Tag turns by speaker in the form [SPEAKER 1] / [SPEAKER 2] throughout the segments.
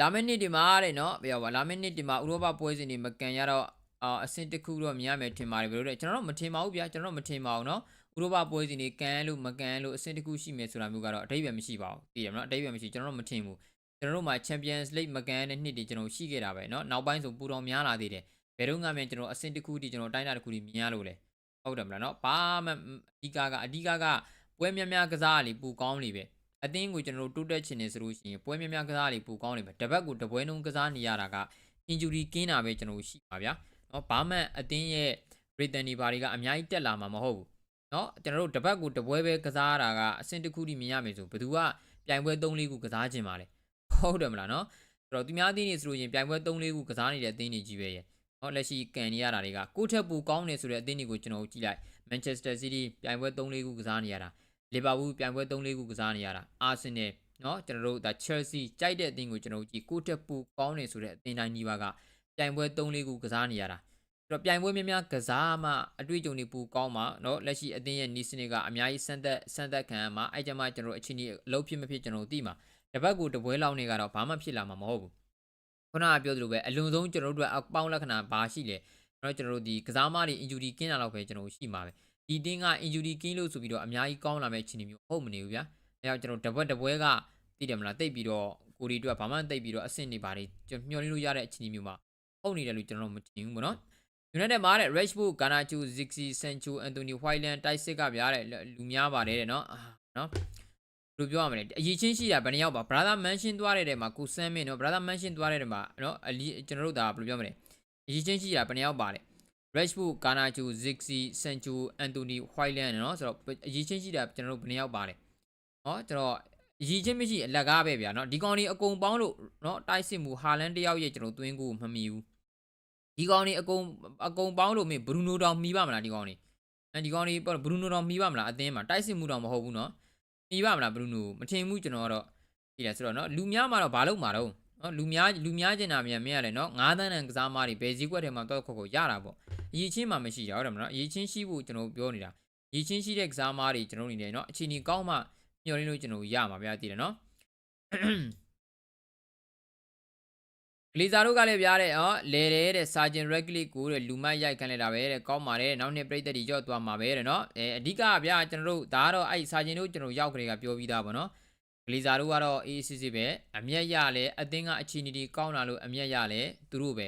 [SPEAKER 1] လာမယ့်နှစ်ဒီမှာတဲ့နော်ပြောပါလာမယ့်နှစ်ဒီမှာဥရောပပွဲစဉ်တွေမကန်ရတော့အာအဆင့်တစ်ခုတော့မြင်ရမယ်ထင်ပါတယ်ဘယ်လိုလဲကျွန်တော်တို့မထင်ပါဘူးဗျာကျွန်တော်တို့မထင်ပါဘူးနော်ဥရောပပွဲစဉ်တွေကန်လို့မကန်လို့အဆင့်တစ်ခုရှိမယ်ဆိုတာမျိုးကတော့အတိတ်ပဲမရှိပါဘူးသိရမလားအတိတ်ပဲမရှိကျွန်တော်တို့မထင်ဘူးကျွန်တော်တို့မှာ Champions League မကန်တဲ့နှစ်တွေကျွန်တော်ရှိခဲ့တာပဲနော်နောက်ပိုင်းဆိုပူတော်များလာသေးတယ်ဘယ်တော့မှမြန်ကျွန်တော်အဆင့်တစ်ခုတည်းကျွန်တော်တိုင်းတာတစ်ခုတည်းမြင်ရလို့လေဟုတ်တယ်မလားနော်ဘာမှအဓိကကအဓိကကပွဲများများကစားလေပူကောင်းလေပဲ အသင်းကိုကျွန်တော်တို့တိုးတက်ချင်နေဆိုလို့ရှိရင်ပွဲများများကစားတွေပိုကောင်းနေမှာတပတ်ကိုတပွဲလုံးကစားနေရတာက injury ကင်းတာပဲကျွန်တော်တို့ရှိပါဗျာနော်ဘာမှအသင်းရဲ့ return တွေဘာတွေကအများကြီးတက်လာမှာမဟုတ်ဘူးနော်ကျွန်တော်တို့တပတ်ကိုတပွဲပဲကစားရတာကအဆင့်တစ်ခုထိမြင်ရမယ်ဆိုဘယ်သူကပြိုင်ပွဲ3 4ခုကစားခြင်းပါလဲဟုတ်တယ်မလားနော်ဆိုတော့သူများအသင်းတွေဆိုလို့ရင်ပြိုင်ပွဲ3 4ခုကစားနေတဲ့အသင်းတွေကြီးပဲရဲ့ဟောလက်ရှိကန်နေရတာတွေကကိုထက်ပူကောင်းနေဆိုတဲ့အသင်းတွေကိုကျွန်တော်ကြည့်လိုက် Manchester City ပြိုင်ပွဲ3 4ခုကစားနေရတာ လီဗာပူးပြိုင်ပွဲ3-4ခုကစားနေရတာအာဆင်နယ်နော်ကျွန်တော်တို့ဒါ Chelsea ကြိုက်တဲ့အသင်းကိုကျွန်တော်တို့ကြည့်ကိုတက်ပူကောင်းနေဆိုတဲ့အသင်းတိုင်းညီပါကပြိုင်ပွဲ3-4ခုကစားနေရတာဆိုတော့ပြိုင်ပွဲများများကစားမှအတွေ့အကြုံတွေပူကောင်းမှနော်လက်ရှိအသင်းရဲ့နီးစနစ်ကအများကြီးဆန်သက်ဆန်သက်ခံမှအဲ့ကြမှာကျွန်တော်တို့အချင်းကြီးအလုပ်ဖြစ်မဖြစ်ကျွန်တော်တို့သိမှာတပတ်ကိုတပွဲလောက်နေကတော့ဘာမှဖြစ်လာမှာမဟုတ်ဘူးခုနကပြောသလိုပဲအလွန်ဆုံးကျွန်တော်တို့အပေါင်းလက္ခဏာဘာရှိလဲတော့ကျွန်တော်တို့ဒီကစားမတွေ injury ကင်းတာတော့ပဲကျွန်တော်တို့ရှိမှာပဲ ဒီတင်းက injury ကင်းလို့ဆိုပြီးတော့အများကြီးကောင်းလာမဲ့အခြေအနေမျိုးဟုတ်မနေဘူးဗျာအဲကြောင့်ကျွန်တော်တပတ်တပွဲကသိတယ်မလားတိတ်ပြီးတော့ကိုရီတို့ကဘာမှတိတ်ပြီးတော့အဆင့်နေပါလေကျွန်တော်မျှော်လင့်လို့ရတဲ့အခြေအနေမျိုးမှာဟုတ်နေတယ်လို့ကျွန်တော်မထင်ဘူးပေါ့နော် United မှာတဲ့ Rashford, Garnacho, Zixi, Sancho, Anthony Hoyland တိုက်စစ်ကဗျာတဲ့လူများပါတယ်တဲ့နော်အာနော်ဘယ်လိုပြောရမလဲအရေးချင်းရှိတာဘယ်နှယောက်ပါ Brother Mansion သွားတဲ့တဲမှာကိုစမ်းမင်းနော် Brother Mansion သွားတဲ့တဲမှာနော်အလီကျွန်တော်တို့ဒါဘယ်လိုပြောမလဲအရေးချင်းရှိတာဘယ်နှယောက်ပါလဲ Rashford, Garnacho, Zixi, Sancho, Anthony Hoyland เนาะဆိုတော့အရေးချင်းရှိတာကျွန်တော်တို့ဘယ်နှယောက်ပါလဲเนาะကျွန်တော်အရေးချင်းမရှိအလက်ကားပဲဗျာเนาะဒီကောင်လေးအကုန်ပေါင်းလို့เนาะတိုက်စစ်မှုဟာလန်တယောက်ရဲ့ကျွန်တော်သွင်းကိုမမီဘူးဒီကောင်လေးအကုန်အကုန်ပေါင်းလို့မင်းဘရူနိုတောင်မီးပါမလားဒီကောင်လေးအဲဒီကောင်လေးဘရူနိုတောင်မီးပါမလားအသင်းမှာတိုက်စစ်မှုတောင်မဟုတ်ဘူးเนาะမီးပါမလားဘရူနိုမထင်ဘူးကျွန်တော်ကတော့ဒီလားဆိုတော့เนาะလူများမှာတော့ဘာလို့မှာတော့ နော်လူများလူများကျင်တာမြန်မင်းရတယ်နော်ငါးသန်းတန်ကစားမားတွေဘယ်စည်းကွက်ထဲမှာတော့ခုတ်ခုတ်ရတာပေါ့အရေးချင်းမှမရှိကြဟုတ်တယ်မနော်အရေးချင်းရှိဖို့ကျွန်တော်ပြောနေတာအရေးချင်းရှိတဲ့ကစားမားတွေကျွန်တော်အနေနဲ့နော်အချိန်ကြီးကောင်းမှမျှော်လင့်လို့ကျွန်တော်ရမှာဗျာတည်တယ်နော်လီဇာတို့ကလည်းပြားတဲ့ဟောလဲတယ်တဲ့စာဂျင်ရက်ဂလစ်ကိုတဲ့လူမရိုက်ခန့်လိုက်တာပဲတဲ့ကောင်းပါတယ်နောက်နှစ်ပြိတ္တတွေကြော့သွားမှာပဲတဲ့နော်အဲအဓိကဗျာကျွန်တော်တို့ဒါကတော့အဲ့စာဂျင်တို့ကျွန်တော်ရောက်ကြတဲ့ကပြောပြီးသားပေါ့နော် ဂလီဇာတို့ကတော့အေးစစ်စစ်ပဲအမျက်ရလဲအသင်းကအချီနီတီကောင်းလာလို့အမျက်ရလဲသူတို့ပဲ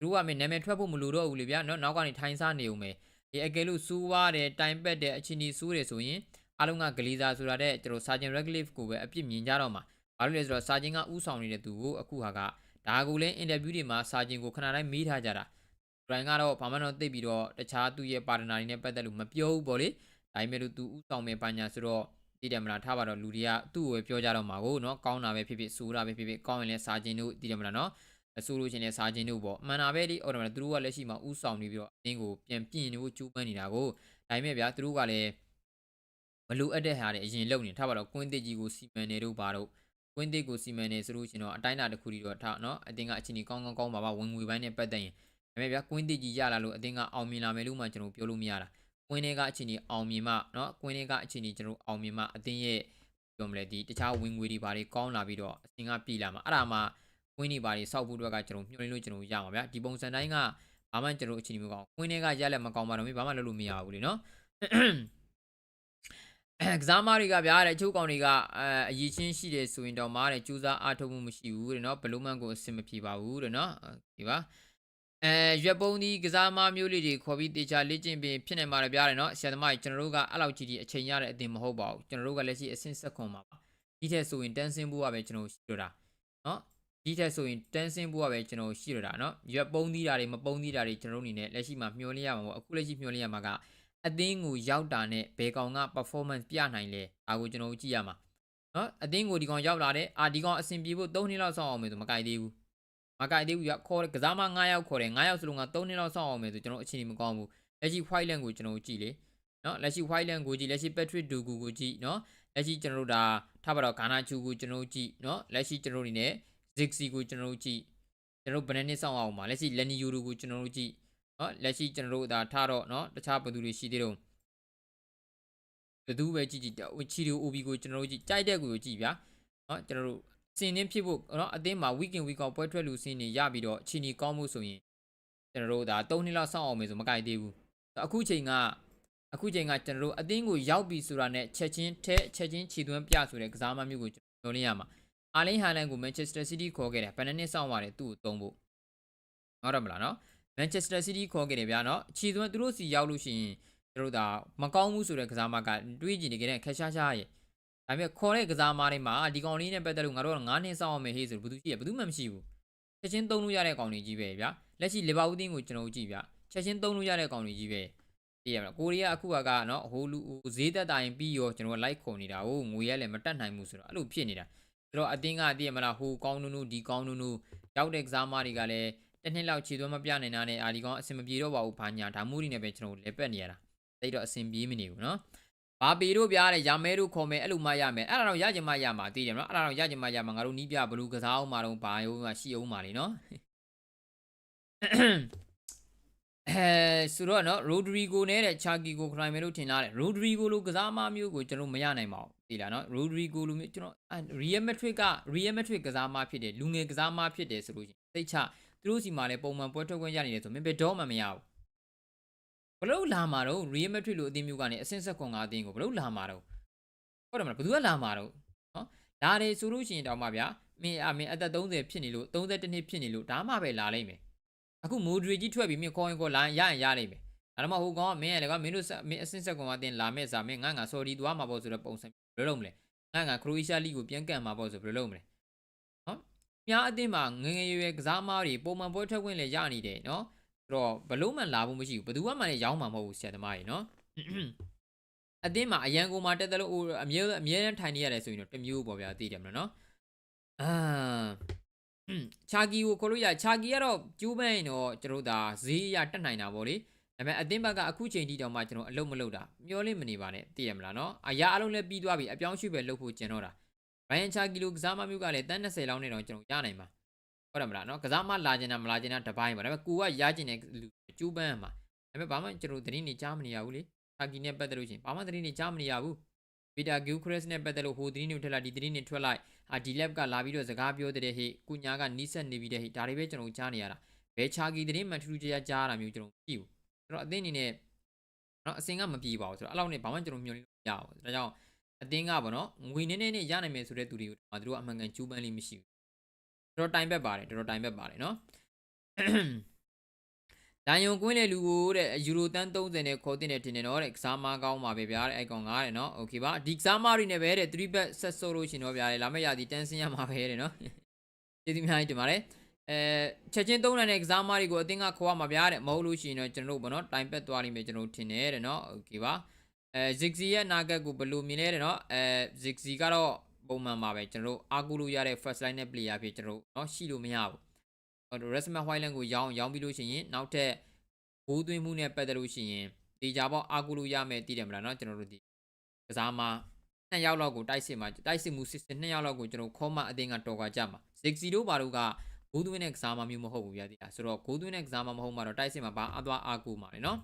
[SPEAKER 1] သူတို့ကမင်းနာမည်ထွက်ဖို့မလိုတော့ဘူးလေဗျာနော်နောက်ကနေထိုင်စားနေုံပဲဒီအကယ်လို့စူးွားတယ်တိုင်ပက်တယ်အချီနီစူးတယ်ဆိုရင်အားလုံးကဂလီဇာဆိုတာတဲ့ကျွန်တော်စာဂျင်ရက်ဂလစ်ကိုပဲအပြစ်မြင်ကြတော့မှာဘာလို့လဲဆိုတော့စာဂျင်ကဥဆောင်နေတဲ့သူကိုအခုဟာကဒါကိုလည်းအင်တာဗျူးတွေမှာစာဂျင်ကိုခဏတိုင်းမေးထားကြတာဘရိုင်ကတော့ဘာမှတော့သိပြီးတော့တခြားသူ့ရဲ့ပါတနာတွေနဲ့ပတ်သက်လို့မပြောဘူးပေါ့လေဒါပေမဲ့လို့သူဥဆောင်မဲ့ပညာဆိုတော့ သိတယ်မလားထားပါတော့လူတွေကသူ့ကိုပဲပြောကြတော့မှာကိုနော်ကောင်းတာပဲဖြစ်ဖြစ်ဆိုးတာပဲဖြစ်ဖြစ်ကောင်းရင်လည်းစာချင်းတို့သိတယ်မလားနော်အဆိုးလို့ရှင်လည်းစာချင်းတို့ပေါ့မှန်တာပဲလေအော်တယ်မလားသူတို့ကလက်ရှိမှာဥဆောင်နေပြီးတော့အင်းကိုပြန်ပြင်နေဖို့ကြိုးပမ်းနေတာကိုဒါပေမဲ့ဗျာသူတို့ကလည်းမလိုအပ်တဲ့ဟာတွေအရင်လုပ်နေထားပါတော့ကွင်းတစ်ကြီးကိုစီမံနေတို့ပါတော့ကွင်းတစ်ကိုစီမံနေဆိုလို့ရှင်တော့အတိုင်းအတာတစ်ခုတည်းတော့ထားနော်အတင်းကအချင်းကြီးကောင်းကောင်းကောင်းပါပါဝင်ငွေပိုင်းနဲ့ပတ်သက်ရင်ဒါပေမဲ့ဗျာကွင်းတစ်ကြီးရလာလို့အတင်းကအောင်မြင်လာမယ်လို့မှကျွန်တော်ပြောလို့မရတာ ကွင်းထဲကအချိန်ကြီးအောင်မြင်မှเนาะကွင်းထဲကအချိန်ကြီးကျွန်တော်အောင်မြင်မှအတင်းရဲ့ပြောမလဲဒီတခြားဝင်ငွေတွေဘာတွေကောင်းလာပြီးတော့အစင်ကပြည်လာမှာအဲ့ဒါမှကွင်းတွေဘာတွေစောက်ဖို့အတွက်ကကျွန်တော်ညှို့လို့ကျွန်တော်ရမှာဗျာဒီပုံစံတိုင်းကဘာမှကျွန်တော်အချိန်ကြီးမကောင်းကွင်းထဲကရက်လက်မကောင်းပါတော့ဘာမှလုပ်လို့မရဘူးလေเนาะကစားမတွေကဗျာတဲ့ချိုးကောင်တွေကအဲအရေးချင်းရှိတယ်ဆိုရင်တော့မားတဲ့ကြိုးစားအားထုတ်မှုမရှိဘူးတဲ့เนาะဘလုံးမန်ကိုအဆင်မပြေပါဘူးတဲ့เนาะဒီပါ အဲရွက်ပုံးဒီကစားမမျိုးလေးတွေခေါ်ပြီးတေချာလေ့ကျင့်ပြီးဖြစ်နေမှာလည်းပြရတယ်နော်ဆရာသမားကြီးကျွန်တော်တို့ကအဲ့လောက်ကြီးကြီးအချိန်ရတဲ့အတင်မဟုတ်ပါဘူးကျွန်တော်တို့ကလည်းရှိအဆင့်ဆက်ခွန်ပါပါဒီထက်ဆိုရင်တန်းစင်းဖို့ကပဲကျွန်တော်ရှိရတာနော်ဒီထက်ဆိုရင်တန်းစင်းဖို့ကပဲကျွန်တော်ရှိရတာနော်ရွက်ပုံးသီးတာတွေမပုံးသီးတာတွေကျွန်တော်တို့အနေနဲ့လက်ရှိမှာမျှော်လင့်ရမှာပေါ့အခုလက်ရှိမျှော်လင့်ရမှာကအသင်းကိုရောက်တာနဲ့ဘယ်ကောင်က performance ပြနိုင်လဲဒါကိုကျွန်တော်တို့ကြည့်ရမှာနော်အသင်းကိုဒီကောင်ရောက်လာတဲ့အာဒီကောင်အဆင်ပြေဖို့3နှစ်လောက်စောင့်အောင်မယ်ဆိုမကြိုက်သေးဘူး မကိုက်သေးဘူးရခေါ်ကစားမ9ယောက်ခေါ်တယ်9ယောက်စလုံးက3နှစ်လောက်စောင့်အောင်မယ်ဆိုကျွန်တော်အခြေအနေမကောင်းဘူးလက်ရှိ white land ကိုကျွန်တော်ကြည့်လေနော်လက်ရှိ white land ကိုကြည့်လက်ရှိ patrick dugu ကိုကြည့်နော်လက်ရှိကျွန်တော်တို့ဒါထားပါတော့ ghana chu ကိုကျွန်တော်ကြည့်နော်လက်ရှိကျွန်တော်နေနဲ့ zixi ကိုကျွန်တော်ကြည့်ကျွန်တော်ဘယ်နှစ်နှစ်စောင့်အောင်ပါလက်ရှိ lenny yuru ကိုကျွန်တော်ကြည့်နော်လက်ရှိကျွန်တော်တို့ဒါထားတော့နော်တခြားဘယ်သူတွေရှိသေးတော့ဘယ်သူပဲကြည့်ကြည့်ချီရီ OB ကိုကျွန်တော်ကြည့်ကြိုက်တဲ့ကိုကြည့်ဗျာနော်ကျွန်တော်တို့ စင်နှင်းဖြစ်ဖို့နော်အသင်းမှာ weekend week out ပွဲထွက်လူစင်းနေရပြီးတော့ချီနီကောင်းမှုဆိုရင်ကျွန်တော်တို့ဒါ၃နှစ်လောက်စောင့်အောင်မယ်ဆိုမကြိုက်သေးဘူးအခုချိန်ကအခုချိန်ကကျွန်တော်တို့အသင်းကိုရောက်ပြီဆိုတာနဲ့ချက်ချင်းထဲချက်ချင်းခြေသွင်းပြဆိုတဲ့ကစားမမျိုးကိုကျွန်တော်ပြောရမှာအာလင်းဟာလန်ကို Manchester City ခေါ်ခဲ့တယ်ဘယ်နှစ်နှစ်စောင့်ရတယ်သူ့ကိုသုံးဖို့ဟုတ်တယ်မလားနော် Manchester City ခေါ်ခဲ့တယ်ဗျာနော်ခြေသွင်းသူတို့စီရောက်လို့ရှိရင်ကျွန်တော်တို့ဒါမကောင်းဘူးဆိုတဲ့ကစားမကတွေးကြည့်နေကြတဲ့ခက်ရှားရှားရဲ့ ဒါပေမဲ့ခေါ်တဲ့ကစားမားတွေမှာဒီကောင်လေးနဲ့ပတ်သက်လို့ငါတို့က9နှစ်စောင့်အောင်မယ်ဟေးဆိုဘယ်သူရှိရဘယ်သူမှမရှိဘူးချက်ချင်းသုံးလို့ရတဲ့ကောင်တွေကြီးပဲဗျာလက်ရှိလီဗာပူးတင်းကိုကျွန်တော်တို့ကြည့်ဗျာချက်ချင်းသုံးလို့ရတဲ့ကောင်တွေကြီးပဲသိရမလားကိုရီးယားအခုကကနော်ဟိုလူဈေးသက်တိုင်းပြီးရောကျွန်တော်လိုက်ခုံနေတာဟိုငွေရလည်းမတက်နိုင်ဘူးဆိုတော့အဲ့လိုဖြစ်နေတာဆိုတော့အတင်းကသိရမလားဟိုကောင်းနုံနုဒီကောင်းနုံနုရောက်တဲ့ကစားမားတွေကလည်းတစ်နှစ်လောက်ခြေသွမ်းမပြနိုင်တာနဲ့အာဒီကောင်အဆင်မပြေတော့ပါဘူးဘာညာဒါမှမဟုတ်နေပဲကျွန်တော်တို့လဲပက်နေရတာတိတ်တော့အဆင်ပြေမနေဘူးနော် ဘာပီတို့ပြားတဲ့ရမဲတို့ခေါ်မယ်အဲ့လိုမှရမယ်အဲ့ဒါတော့ရချင်မှရမှာသိတယ်နော်အဲ့ဒါတော့ရချင်မှရမှာငါတို့နီးပြဘလူးကစားအောင်မှာတော့ဘာရောမှရှိအောင်မှာလीနော်အဲဆိုတော့နော်ရိုဒရီဂိုနဲ့တဲ့ချာကီကိုခရိုင်မဲလို့ထင်လာတယ်ရိုဒရီဂိုလိုကစားမမျိုးကိုကျွန်တော်မရနိုင်ပါဘူးသိလားနော်ရိုဒရီဂိုလိုမျိုးကျွန်တော်ရီယယ်မက်ထရစ်ကရီယယ်မက်ထရစ်ကစားမဖြစ်တယ်လူငယ်ကစားမဖြစ်တယ်ဆိုလို့ရှိရင်သိချသူတို့စီမှာလည်းပုံမှန်ပွဲထုတ်ခွင့်ရနေတယ်ဆိုမင်းဘယ်တော့မှမရဘူး ဘလို့လာမှာတော့ Real Madrid လို့အသင်းမျိုးကနေအဆင့်ဆက်ခွန်၅အသင်းကိုဘလို့လာမှာတော့ဟုတ်တယ်မလားဘယ်သူကလာမှာတော့နော်ဒါတွေဆိုလို့ရှိရင်တောင်မှဗျာမင်းအမင်းအသက်30ဖြစ်နေလို့32နှစ်ဖြစ်နေလို့ဒါမှပဲလာလိမ့်မယ်အခု Modric ကြီးထွက်ပြီးမင်းခေါင်းခေါ်လာရင်ရရင်ရလိမ့်မယ်ဒါမှမဟုတ်ဟိုကောင်ကမင်းရလေကမင်းတို့မင်းအဆင့်ဆက်ခွန်၅အသင်းလာမဲ့စားမင်းငါငါ sorry သွားမှာပေါ့ဆိုတော့ပုံစံဘယ်လိုလုပ်မလဲငါငါ Croatia League ကိုပြန်ကန်မှာပေါ့ဆိုဘယ်လိုလုပ်မလဲနော်မြားအသင်းမှာငငယ်ရွယ်ရွယ်ကစားမားတွေပုံမှန်ပွဲထွက်ခွင့်လည်းရနေတယ်နော်ဆို တော့ဘလို့မှလာဖို့မရှိဘူးဘယ်သူမှလည်းရောင်းမှာမဟုတ်ဘူးဆရာသမားကြီးနော်အတင်းမှာအရန်ကိုမှာတက်တယ်လို့အမြဲအမြဲတမ်းထိုင်နေရတယ်ဆိုရင်တော့တမျိုးပေါ့ဗျာသိတယ်မလားနော်အာချာကီကိုခေါ်လို့ရချာကီကတော့ကျိုးပန်းရင်တော့ကျွန်တော်ဒါဈေးရတက်နိုင်တာပေါ့လေဒါပေမဲ့အတင်းဘက်ကအခုချိန်ထိတောင်မှကျွန်တော်အလုံးမလုံးတာမျောလေးမနေပါနဲ့သိရမလားနော်အရာအလုံးလည်းပြီးသွားပြီအပြောင်းရွှေ့ပဲလုပ်ဖို့ကျန်တော့တာဘိုင်ယန်ချာကီလိုကစားမမျိုးကလည်းတန်း20လောက်နဲ့တော့ကျွန်တော်ရနိုင်ပါ ဟုတ်တယ်မလားနော်ကစားမလာကျင်တာမလာကျင်တာတပိုင်းပါဒါပေမဲ့ကိုကရကျင်တဲ့လူကျိုးပန်းမှာဒါပေမဲ့ဘာမှကျွန်တော်သတင်းနေကြားမနေရဘူးလေချာကီနဲ့ပတ်သက်လို့ရှင်ဘာမှသတင်းနေကြားမနေရဘူးဗီတာဂူခရစ်နဲ့ပတ်သက်လို့ဟိုသတင်းတွေထွက်လိုက်ဒီသတင်းတွေထွက်လိုက်အာဒီလက်ကလာပြီးတော့စကားပြောတဲ့ဟိကုညာကနီးစက်နေပြီးတဲ့ဟိဒါတွေပဲကျွန်တော်ကြားနေရတာဘယ်ချာကီသတင်းမှထူးထူးခြားခြားကြားရတာမျိုးကျွန်တော်ကြည့်ဘူးအဲ့တော့အသင်းအနေနဲ့နော်အစင်ကမပြေပါဘူးဆိုတော့အဲ့လောက်နဲ့ဘာမှကျွန်တော်မျှော်လင့်လို့မရဘူးဒါကြောင့်အသင်းကပေါ့နော်ငွေနည်းနည်းနဲ့ရနိုင်မယ်ဆိုတဲ့သူတွေကိုသူတို့အမှန်ကန်ကျူးပန်းလေးမရှိဘူး တော်တော်တိုင်ဘက်ပါတယ်တော်တော်တိုင်ဘက်ပါတယ်နော်ဒိုင်ယုံကွင်းတဲ့လူကိုတဲ့ယူရိုတန်း30နဲ့ခေါ်တင်တယ်တင်တယ်နော်တဲ့ကစားမကောင်းပါပဲဗျာတဲ့အိုက်ကွန်ကားတဲ့နော်โอเคပါဒီကစားမတွေနဲ့ပဲတဲ့3ဘက်ဆက်ဆိုလို့ရှင်တော့ဗျာလေလာမယ့်ရာဒီတန်းစင်းရမှာပဲတဲ့နော်ကျေးဇူးများကြီးတင်ပါတယ်အဲချက်ချင်းသုံးတဲ့ကစားမတွေကိုအတင်းကခေါ်ရမှာဗျာတဲ့မဟုတ်လို့ရှိရင်တော့ကျွန်တော်တို့ဘောနော်တိုင်ပက်သွားလိမ့်မယ်ကျွန်တော်ထင်တယ်တဲ့နော်โอเคပါအဲ Ziggy ရဲ့နာဂတ်ကိုဘယ်လိုမြင်လဲတဲ့နော်အဲ Ziggy ကတော့ ပုံမှန်ပါပဲကျွန်တော်တို့အားကိုးလို့ရတဲ့ first line နဲ့ player ဖြစ်ကျွန်တော်တို့နော်ရှိလို့မရဘူးဟို Resma Whiteland ကိုရောင်းရောင်းပြီးလို့ရှိရင်နောက်ထပ်ဘိုးသွင်းမှုနဲ့ပတ်သက်လို့ရှိရင်ဒီကြပေါ့အားကိုးလို့ရမယ်တည်တယ်မလားနော်ကျွန်တော်တို့ဒီကစားမှာနှစ်ယောက်လောက်ကိုတိုက်စစ်မှာတိုက်စစ်မှုစစ်စစ်နှစ်ယောက်လောက်ကိုကျွန်တော်ခေါ်မှအတင်းကတော်ကကြမှာ60တို့ဘာလို့ကဂိုးသွင်းတဲ့ကစားမမျိုးမဟုတ်ဘူးဗျာဒီလားဆိုတော့ဂိုးသွင်းတဲ့ကစားမမဟုတ်မှတော့တိုက်စစ်မှာဘာအသွားအားကိုးမှာလေနော်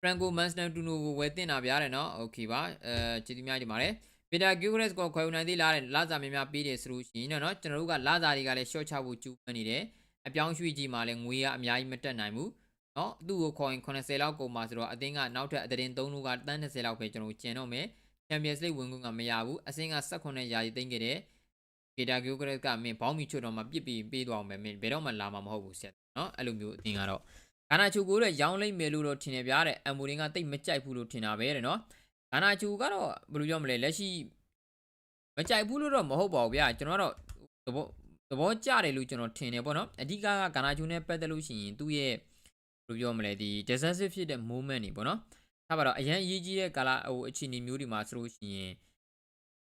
[SPEAKER 1] Franco Manstantino ကိုဝယ်တင်တာဗျာတဲ့နော်โอเคပါအဲကျေးဇူးများတင်ပါတယ် ပီတာဂူဂရက်စ်ကိုခွဲနိုင်သေးလားတဲ့လာစာများများပေးတယ်ဆိုလို့ရှိရင်တော့နော်ကျွန်တော်တို့ကလာစာတွေကလည်း short ချဖို့ကြိုးပမ်းနေတယ်အပြောင်းရွှေ့ကြီးမှာလည်းငွေကအများကြီးမတက်နိုင်ဘူးနော်သူ့ကိုခေါ်ရင်80လောက်ကုန်ပါဆိုတော့အသင်းကနောက်ထပ်အသင်း3လူကတန်း20လောက်ပဲကျွန်တော်ကျန်တော့မယ် Champions League ဝင်ခွင့်ကမရဘူးအဆင့်က18ရာကြီးသိမ်းခဲ့တယ်ပီတာဂူဂရက်ကမင်းဘောင်းမီချွတ်တော့မှပြစ်ပြီးပေးသွားအောင်မယ်မင်းဘယ်တော့မှလာမှာမဟုတ်ဘူးဆက်နော်အဲ့လိုမျိုးအသင်းကတော့ဂါနာချူကိုတဲ့ရောင်းလိုက်မယ်လို့တော့ထင်နေပြားတဲ့အမ်မိုလင်ကတိတ်မကြိုက်ဘူးလို့ထင်တာပဲတဲ့နော် ဂါနာချူကတော့ဘယ်လိုပြောမလဲလက်ရှိမကြိုက်ဘူးလို့တော့မဟုတ်ပါဘူးဗျာကျွန်တော်ကတော့သဘောသဘောကျတယ်လို့ကျွန်တော်ထင်တယ်ပေါ့နော်အဓိကကဂါနာချူနဲ့ပတ်သက်လို့ရှိရင်သူ့ရဲ့ဘယ်လိုပြောမလဲဒီ decisive ဖြစ်တဲ့ moment တွေပေါ့နော်ထားပါတော့အရန်အရေးကြီးတဲ့ကာလဟိုအခြေအနေမျိုးတွေမှာဆိုလို့ရှိရင်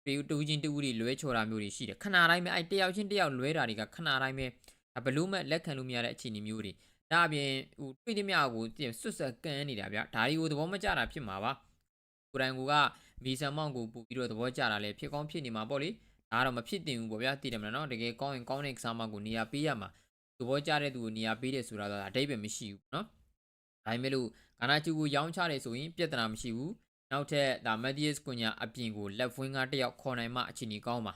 [SPEAKER 1] ပေတူးချင်းတူးတွေလွဲချော်တာမျိုးတွေရှိတယ်ခဏတိုင်းပဲအဲ့တယောက်ချင်းတယောက်လွဲတာတွေကခဏတိုင်းပဲဘလို့မဲ့လက်ခံလို့မရတဲ့အခြေအနေမျိုးတွေဒါအပြင်ဟိုတွေ့တဲ့မြကိုတင်ဆွတ်ဆက်ကန်နေတာဗျာဒါတွေကိုသဘောမကျတာဖြစ်မှာပါ ကိုတိုင်ကိုကမီဆန်မောင်ကိုပို့ပြီးတော့သဘောကျတာလဲဖြစ်ကောင်းဖြစ်နေမှာပေါ့လေဒါကတော့မဖြစ်တင်ဘူးပေါ့ဗျာသိတယ်မလားနော်တကယ်ကောင်းရင်ကောင်းတဲ့ကစားမကိုနေရာပေးရမှာသဘောကျတဲ့သူကိုနေရာပေးတယ်ဆိုတာတော့အတိတ်ပဲမရှိဘူးနော်ဒါပေမဲ့လို့ဂါနာချူကိုရောင်းချတယ်ဆိုရင်ပြဿနာမရှိဘူးနောက်ထပ်ဒါမက်ဒီယစ်ကွန်ညာအပြင်ကိုလက်ဖွင်းကတယောက်ခေါ်နိုင်မှအခြေအနေကောင်းပါ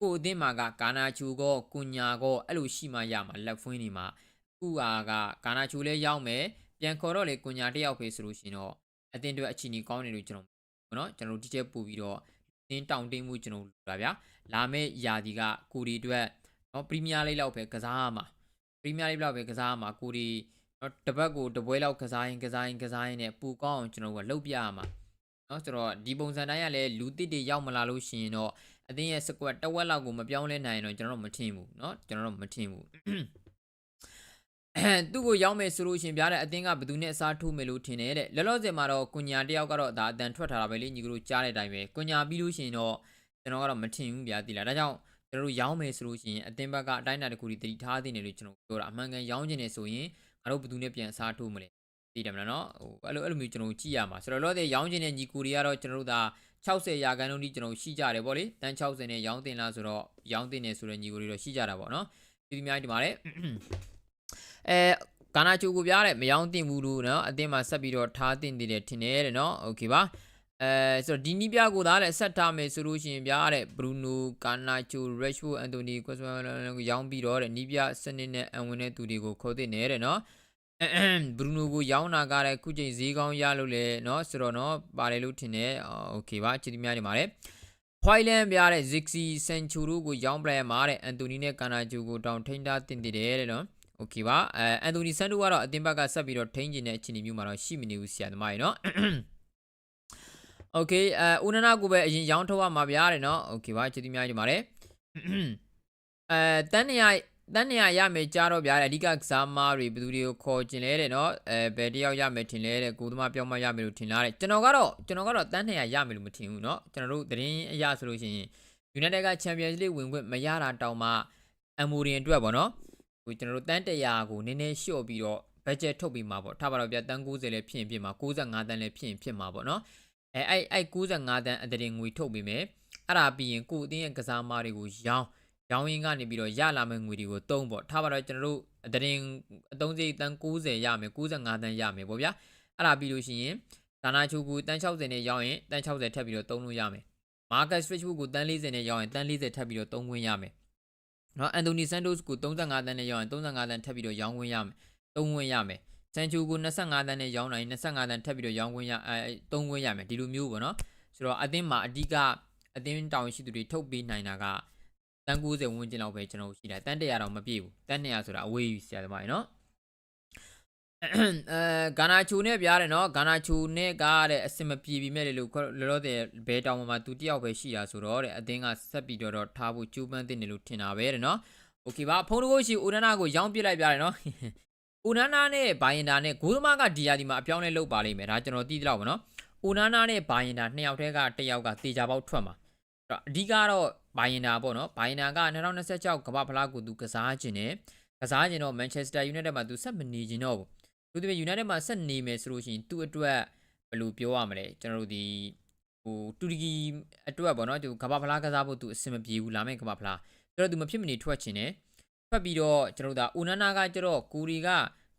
[SPEAKER 1] ကိုအသင်းမှာကကာနာချူကောကွန်ညာကောအဲ့လိုရှိမှရမှာလက်ဖွင့်နေမှာအခုဟာကကာနာချူလည်းရောက်မယ်ပြန်ခေါ်တော့လေကွန်ညာတစ်ယောက်ပဲဆိုလို့ရှိရင်တော့ အသင်းတွေအခြေအနေကောင်းနေလို့ကျွန်တော်ဘောနော်ကျွန်တော်ဒီချက်ပို့ပြီးတော့အသင်းတောင်တင်းမှုကျွန်တော်လာဗျာလာမယ့်ယာဒီကကိုဒီအတွက်နော်ပရီးမီးယားလိလောက်ပဲကစားရမှာပရီးမီးယားလိလောက်ပဲကစားရမှာကိုဒီနော်တပတ်ကိုတပွဲလောက်ကစားရင်ကစားရင်ကစားရင်နဲ့ပူကောင်းအောင်ကျွန်တော်ကလှုပ်ပြရမှာနော်ဆိုတော့ဒီပုံစံတိုင်းကလည်းလူတစ်တွေရောက်မလာလို့ရှိရင်တော့အသင်းရဲ့စကွက်တစ်ဝက်လောက်ကိုမပြောင်းလဲနိုင်ရင်တော့ကျွန်တော်တို့မထင်ဘူးเนาะကျွန်တော်တို့မထင်ဘူး သူ့ကိုရောက်မယ်ဆိုလို့ရှင်ပြတဲ့အသင်းကဘယ်သူနဲ့အစားထိုးမယ်လို့ထင်တယ်တဲ့လောလောဆယ်မှာတော့ကွန်ညာတယောက်ကတော့ဒါအတန်ထွက်ထားတာပဲလေညီကတို့ကြားတဲ့အတိုင်းပဲကွန်ညာပြီးလို့ရှင်တော့ကျွန်တော်ကတော့မထင်ဘူးဗျာတိလားဒါကြောင့်ကျွန်တော်တို့ရောင်းမယ်ဆိုလို့ရှိရင်အသင်းဘက်ကအတိုင်းအတာတစ်ခုတည်းတတိထားသင့်တယ်လို့ကျွန်တော်ပြောတာအမှန်ကန်ရောင်းချင်တယ်ဆိုရင်ငါတို့ဘယ်သူနဲ့ပြန်အစားထိုးမလဲသိတယ်မလားနော်ဟိုအဲ့လိုအဲ့လိုမျိုးကျွန်တော်ကြည့်ရမှာဆိုတော့လောတဲ့ရောင်းချင်တဲ့ညီကိုတွေကတော့ကျွန်တော်တို့ဒါ60ရာခိုင်နှုန်းထိကျွန်တော်ရှိကြတယ်ဗောလေတန်း60နဲ့ရောင်းတင်လားဆိုတော့ရောင်းတင်နေဆိုတဲ့ညီကိုတွေတော့ရှိကြတာဗောနော်ဒီဒီများဒီမှာလေ အဲကာနာချိုကိုပြားတဲ့မရောင်းတင်ဘူးလို့နော်အတင်းမှာဆက်ပြီးတော့ထားတင်နေတယ်ထင်တယ်တဲ့နော်โอเคပါအဲဆိုတော့ဒီနီးပြကိုသားလည်းဆက်ထားမယ်ဆိုလို့ရှိရင်ပြားတဲ့ဘရူနိုကာနာချိုရက်ရှ်ဝအန်တိုနီကွက်စမန်ကိုရောင်းပြီးတော့တဲ့နီးပြစနစ်နဲ့အန်ဝင်တဲ့သူတွေကိုခေါ်တင်နေတဲ့နော်ဘရူနိုကိုရောင်းတာကလည်းခုချိန်ဈေးကောင်းရလို့လေเนาะဆိုတော့เนาะပါတယ်လို့ထင်တယ်โอเคပါချစ်သမားတွေမှာလေဖွိုင်လန်ပြတဲ့ Zixi Sancho တို့ကိုရောင်းပလိုက်မှာတဲ့အန်တိုနီနဲ့ကာနာဂျိုကိုတောင်ထိန်းထားတင်တည်တယ်တဲ့เนาะ โอเคပါအဲအန်တိုနီဆန်တိုကတော့အသင်းဘက်ကဆက်ပြီးတော့ထိန်းကျင်တဲ့အခြေအနေမျိုးမှာတော့ရှိမနေဘူးဆရာသမားတွေเนาะโอเคအဲဦးနနာကိုပဲအရင်ရောင်းထုတ်ရမှာဗျာတဲ့เนาะโอเคပါချစ်သမားတွေမှာလေအဲတန်းနေရတန်းနေရရမယ်ကြားတော့ဗျာအဓိကကစားမားတွေဘယ်သူတွေကိုခေါ်ကျင်လဲတဲ့เนาะအဲဘယ်တယောက်ရမယ်ထင်လဲတဲ့ကိုသမားပြောင်းမရမယ်လို့ထင်လားတဲ့ကျွန်တော်ကတော့ကျွန်တော်ကတော့တန်းနေရရမယ်လို့မထင်ဘူးเนาะကျွန်တော်တို့သတင်းအရဆိုလို့ရှိရင် United က Champions League ဝင်ခွင့်မရတာတောင်မှအမိုရီအတွက်ပေါ့เนาะဟို ကျွန်တော်တို့တန်းတရာကိုနည်းနည်းလျှော့ပြီးတော့ budget ထုတ်ပြီးမှာပေါ့ထားပါတော့ဗျာတန်း90လည်းဖြစ်ရင်ဖြစ်မှာ65တန်းလည်းဖြစ်ရင်ဖြစ်မှာပေါ့နော်အဲအဲ့အဲ့65တန်းအတရင်ငွေထုတ်ပြီးမယ်အဲ့ဒါပြီးရင်ကိုအတင်းရဲ့ကစားမားတွေကိုရောင်းရောင်းရင်းကနေပြီးတော့ရလာမယ့်ငွေတွေကိုသုံးပေါ့ထားပါတော့ကျွန်တော်တို့အတရင်အသုံးစရိတ်တန်း90ရမယ်65တန်းရမယ်ပေါ့ဗျာအဲ့ဒါပြီးလို့ရှိရင်ဒါနာချူကူတန်း60နဲ့ရောင်းရင်တန်း60ထပ်ပြီးတော့သုံးလို့ရမယ် market switch book ကိုတန်း40နဲ့ရောင်းရင်တန်း40ထပ်ပြီးတော့သုံးခွင့်ရမယ် နော်အန်တိုနီဆန်တိုစ်ကို35တန်းနဲ့ရောင်းရင်35တန်းထပ်ပြီးတော့ရောင်းခွင့်ရမယ်တုံးခွင့်ရမယ်ဆန်ချူကို25တန်းနဲ့ရောင်းနိုင်25တန်းထပ်ပြီးတော့ရောင်းခွင့်ရအဲတုံးခွင့်ရမယ်ဒီလိုမျိုးပေါ့နော်ဆိုတော့အသင်းမှာအဓိကအသင်းတောင်ရှိသူတွေထုတ်ပေးနိုင်တာကတန်း90ဝန်းကျင်လောက်ပဲကျွန်တော်ရှိတာတန်း100တော့မပြည့်ဘူးတန်း200ဆိုတာအဝေးကြီးဆရာသမားရေနော် အဲဂါနာချူနဲ့ပြားတယ်နော်ဂါနာချူနဲ့ကတဲ့အစင်မပြေပြီမဲ့လေလို့လောလောဆယ်ဘဲတောင်မှာသူတယောက်ပဲရှိတာဆိုတော့တဲ့အတင်းကဆက်ပြီးတော့ထားဖို့ကြိုးပမ်းတင်တယ်လို့ထင်တာပဲတဲ့နော်โอเคပါဖုန်းတကိုရှိဦးနနာကိုရောင်းပစ်လိုက်ပြတယ်နော်ဦးနနာနဲ့ဘိုင်ယန်တာနဲ့ဂိုးသမားကဒီယာဒီမှာအပြောင်းလဲလုပ်ပါလိမ့်မယ်ဒါကျွန်တော်သိသလောက်ပါနော်ဦးနနာနဲ့ဘိုင်ယန်တာနှစ်ယောက်တည်းကတစ်ယောက်ကတေချာပေါက်ထွက်မှာအဲ့တော့အဓိကတော့ဘိုင်ယန်တာပေါ့နော်ဘိုင်ယန်တာက2026ကမ္ဘာဖလားကိုသူကစားခြင်းနဲ့ကစားခြင်းတော့ Manchester United မှာသူဆက်မနေခြင်းတော့ဘူး သူတို့ United မှာဆက်နေမယ်ဆိုလို့ရှိရင်သူ့အတွက်ဘယ်လိုပြောရမလဲကျွန်တော်တို့ဒီဟိုတူရကီအတွက်ပေါ့နော်သူကမ္ဘာဖလားကစားဖို့သူအဆင်မပြေဘူးလာမယ့်ကမ္ဘာဖလားဆိုတော့သူမဖြစ်မနေထွက်ခြင်းနဲ့ထွက်ပြီးတော့ကျွန်တော်တို့ဒါဦးနနာကကျတော့ကိုရီက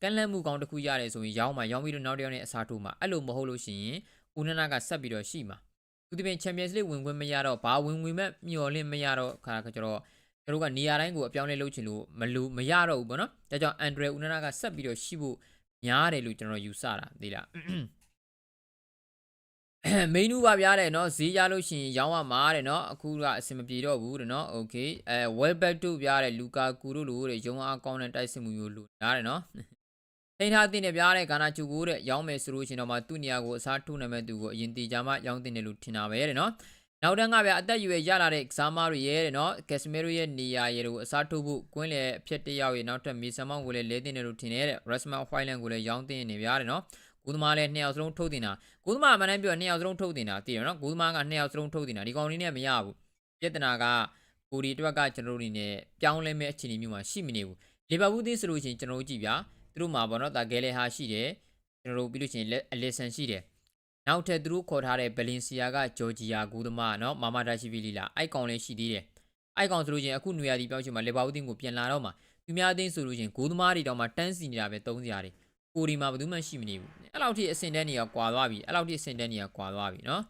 [SPEAKER 1] ကန့်လန့်မှုကောင်းတစ်ခုရတယ်ဆိုရင်ရောင်းမှာရောင်းပြီးတော့နောက်တစ်ယောက်နဲ့အစားထိုးမှာအဲ့လိုမဟုတ်လို့ရှိရင်ဦးနနာကဆက်ပြီးတော့ရှိမှာသူဒီပင် Champions League ဝင်ခွင့်မရတော့ဘာဝင်ဝင်မဲ့မျော်လင့်မရတော့ခါကျတော့ကျွန်တော်တို့ကနေရာတိုင်းကိုအပြောင်းလဲလုပ်ချင်လို့မလို့မရတော့ဘူးပေါ့နော်ဒါကြောင့်အန်ဒရယ်ဦးနနာကဆက်ပြီးတော့ရှိဖို့ များတယ်လို့ကျွန်တော်ယူဆတာသိလားမိနူပါဗျာတဲ့เนาะဈေးရလို့ရှိရင်ရောင်းရမှာတဲ့เนาะအခုကအဆင်မပြေတော့ဘူးတဲ့เนาะโอเคအဲ well back တို့ဗျာတဲ့လူကာကူတို့လို့တဲ့ရုံအားကောင်းတဲ့တိုက်စစ်မှုမျိုးလို့နားတယ်เนาะထိန်းထားတင်တယ်ဗျာတဲ့ကာနာချူကိုတဲ့ရောင်းမယ်ဆိုလို့ရှိရင်တော့မှသူ့နေရာကိုအစားထိုးနိုင်မဲ့သူကိုအရင်တေချာမှရောင်းတင်တယ်လို့ထင်တာပဲတဲ့เนาะ နောက်တန်းကဗျာအသက်အရွယ်ရလာတဲ့ကစားမားတွေရဲ့တဲ့နော်ကက်စမီရိုရဲ့နေရာရဲ့ကိုအစားထိုးဖို့ကွင်းလေအဖြစ်တယောက်ရဲ့နောက်ထပ်မီဆန်မောင်းကိုလည်းလဲတင်တယ်လို့ထင်တယ်တဲ့ရက်စမန်ဟွိုင်လန်ကိုလည်းရောင်းတင်နေဗျာတဲ့နော်ကိုသမားလည်းနှစ်ယောက်စလုံးထုတ်တင်တာကိုသမားမှန်တယ်ပြောနှစ်ယောက်စလုံးထုတ်တင်တာတည်ရနော်ကိုသမားကနှစ်ယောက်စလုံးထုတ်တင်တာဒီကောင်လေးနဲ့မရဘူးပြဿနာကကိုဒီအတွက်ကကျွန်တော်တို့အနေနဲ့ပြောင်းလဲမဲ့အခြေအနေမျိုးမှာရှိမနေဘူးလီဗာပူးသင်းဆိုလို့ရှိရင်ကျွန်တော်တို့ကြည့်ဗျာသူတို့မှာပေါ့နော်ဒါဂဲလေဟာရှိတယ်ကျွန်တော်တို့ပြီးလို့ရှိရင်အလီဆန်ရှိတယ် နောက်ထပ်သူတို့ခေါ်ထားတဲ့ဘလင်စီယာကဂျော်ဂျီယာဂူသမားနော်မာမာဒါရှိဗီလီလာအိုက်ကောင်လည်းရှိသေးတယ်အိုက်ကောင်ဆိုလို့ချင်းအခုနွေရာသီပြောင်းချိန်မှာလေဘာဦးတင်းကိုပြန်လာတော့မှာသူများအသင်းဆိုလို့ချင်းဂိုးသမားတွေတောင်မှတန်းစီနေတာပဲသုံးစရာတွေကိုဒီမှာဘယ်သူမှရှိမနေဘူးအဲ့လောက်ထိအစင်တန်းနေရကွာသွားပြီအဲ့လောက်ထိအစင်တန်းနေရကွာသွားပြီနော်